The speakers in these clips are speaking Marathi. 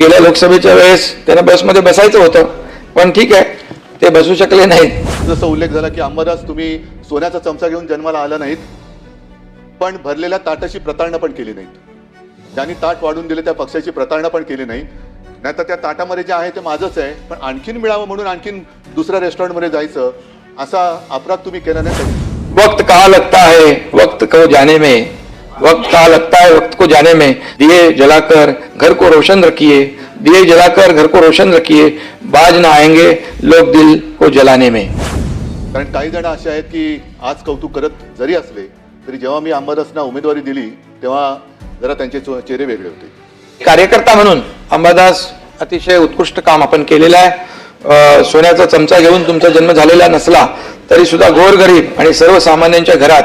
गेल्या लोकसभेच्या वेळेस त्यांना बसमध्ये बसायचं होतं पण ठीक आहे ते बसू शकले नाहीत. जसं उल्लेख झाला की अंबादास तुम्ही सोन्याचा चमचा घेऊन जन्माला आला नाहीत पण भरलेल्या ताटाची प्रतारणा पण केली नाहीत. ज्यांनी ताट वाढून दिले त्या पक्षाची प्रतारणा पण केली नाही नाहीतर त्या ताटामध्ये जे आहे ते माझंच आहे पण आणखीन मिळावं म्हणून आणखीन दुसऱ्या रेस्टॉरंटमध्ये जायचं असा अपराध तुम्ही केला नाही? वक्त कहाँ लगता है? वक्त को जाने में। वक्त कहाँ लगता है वक्त को जाने में? दिए जलाकर घर को रोशन रखिए। दिए जलाकर घर को रोशन रखिए। बाज न आएंगे लोग दिल को जलाने में। कारण काही जण असे आहेत की आज कौतुक करत जरी असले तरी जेव्हा मी अंबादासना उमेदवारी दिली तेव्हा जरा त्यांचे चेहरे वेगळे होते. कार्यकर्ता म्हणून अंबादास अतिशय उत्कृष्ट काम आपण केलेलं आहे. सोन्याचा चमचा घेऊन तुमचा जन्म झालेला नसला तरी सुद्धा गोरगरीब आणि सर्वसामान्यांच्या घरात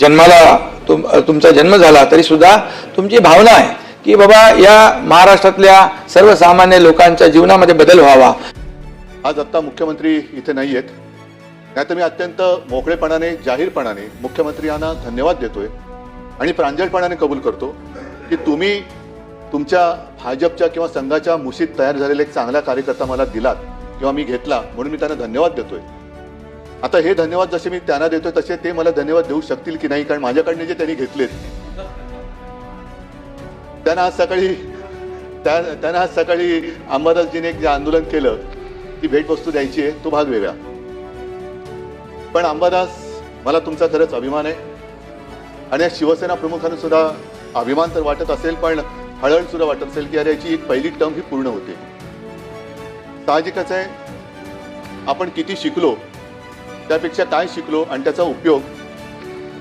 जन्माला तुम तुमचा जन्म झाला तरी सुद्धा तुमची भावना आहे की बाबा या महाराष्ट्रातल्या सर्वसामान्य लोकांच्या जीवनामध्ये बदल व्हावा. आज आत्ता मुख्यमंत्री इथे नाही आहेत नाहीतर मी अत्यंत मोकळेपणाने जाहीरपणाने मुख्यमंत्री यांना धन्यवाद देतोय आणि प्रांजळपणाने कबूल करतो की तुम्ही तुमच्या भाजपच्या किंवा संघाच्या मुशीत तयार झालेला एक चांगला कार्यकर्ता मला दिलात किंवा मी घेतला म्हणून मी त्यांना धन्यवाद देतोय. आता हे धन्यवाद जसे मी त्यांना देतोय तसे ते मला धन्यवाद देऊ शकतील की नाही? कारण माझ्याकडनं जे त्यांनी घेतलेत. त्यांना आज सकाळी त्या त्यांना आज सकाळी अंबादासजीने एक जे आंदोलन केलं ती भेटवस्तू द्यायची आहे तो भाग वेगळा. पण अंबादास मला तुमचा खरंच अभिमान आहे. आणि या शिवसेना प्रमुखांना सुद्धा अभिमान तर वाटत असेल पण हळहळ सुद्धा वाटत असेल की अरे याची एक पहिली टर्म ही पूर्ण होते. साहजिकच आहे आपण किती शिकलो त्यापेक्षा काय शिकलो आणि त्याचा उपयोग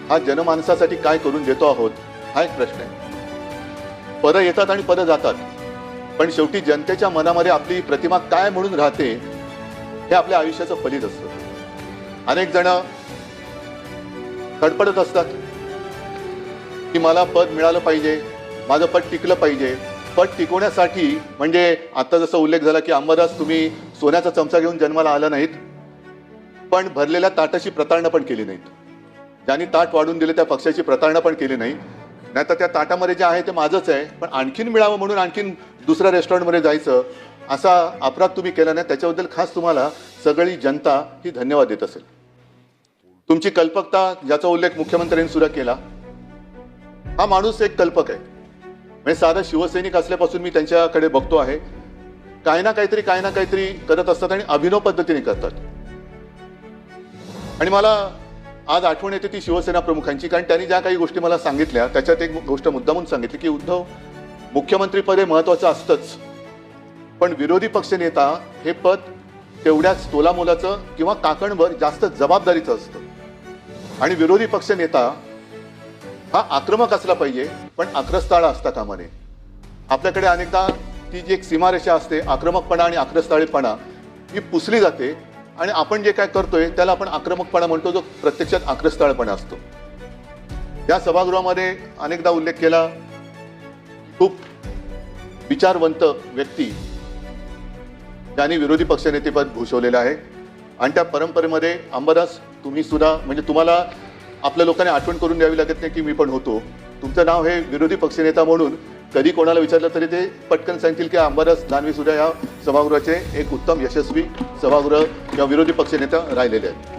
हा जनमानसासाठी काय करून देतो आहोत हा एक प्रश्न आहे. पदं येतात आणि पदं जातात पण शेवटी जनतेच्या मनामध्ये आपली प्रतिमा काय म्हणून राहते हे आपल्या आयुष्याचं फलित असतं. अनेक जण खडपडत असतात की मला पद मिळालं पाहिजे माझं पद टिकलं पाहिजे. पद टिकवण्यासाठी म्हणजे आता जसं उल्लेख झाला की अंबादास तुम्ही सोन्याचा चमचा घेऊन जन्माला आला नाहीत पण भरलेल्या ताटाची प्रतारणा पण केली नाहीत. ज्यांनी ताट वाढून दिले त्या पक्षाची प्रतारणा पण केली नाही. नाहीतर त्या ताटामध्ये जे आहे ते माझंच आहे. पण आणखीन मिळावं म्हणून आणखीन दुसऱ्या रेस्टॉरंटमध्ये जायचं असा अपराध तुम्ही केला नाही. त्याच्याबद्दल खास तुम्हाला सगळी जनता ही धन्यवाद देत असेल. तुमची कल्पकता ज्याचा उल्लेख मुख्यमंत्र्यांनी सुद्धा केला हा माणूस एक कल्पक आहे. म्हणजे साधा शिवसैनिक असल्यापासून मी त्यांच्याकडे बघतो आहे. काही ना काहीतरी काही ना काहीतरी करत असतात आणि अभिनव पद्धतीने करतात. आणि मला आज आठवण येते ती शिवसेना प्रमुखांची कारण त्यांनी ज्या काही गोष्टी मला सांगितल्या त्याच्यात एक गोष्ट मुद्दामून सांगितली की उद्धव मुख्यमंत्रीपद हे महत्वाचं असतंच. पण विरोधी पक्षनेता हे पद तेवढ्याच तोलामोलाचं किंवा काकणभर जास्त जबाबदारीचं असतं. आणि विरोधी पक्षनेता हा आक्रमक असला पाहिजे पण आक्रस्ताळा असता कामा नये आपल्याकडे अनेकदा ती जी एक सीमारेषा असते आक्रमकपणा आणि आक्रस्ताळेपणा ही पुसली जाते आणि आपण जे काय करतोय त्याला आपण आक्रमकपणा म्हणतो जो प्रत्यक्षात आक्रस्ताळपणा असतो. या सभागृहामध्ये अनेकदा उल्लेख केला खूप विचारवंत व्यक्ती ज्यांनी विरोधी पक्षनेतेपद भूषवलेलं आहे. आणि त्या परंपरेमध्ये अंबादास तुम्ही सुद्धा म्हणजे तुम्हाला आपल्या लोकांनी आठवण करून द्यावी लागत नाही की मी पण होतो. तुमचं नाव हे विरोधी पक्षनेता म्हणून कधी कोणाला विचारलं तरी ते पटकन सांगतील की अंबादास दानवे सुद्धा या सभागृहाचे एक उत्तम यशस्वी सभागृह किंवा विरोधी पक्षनेता राहिलेले आहेत.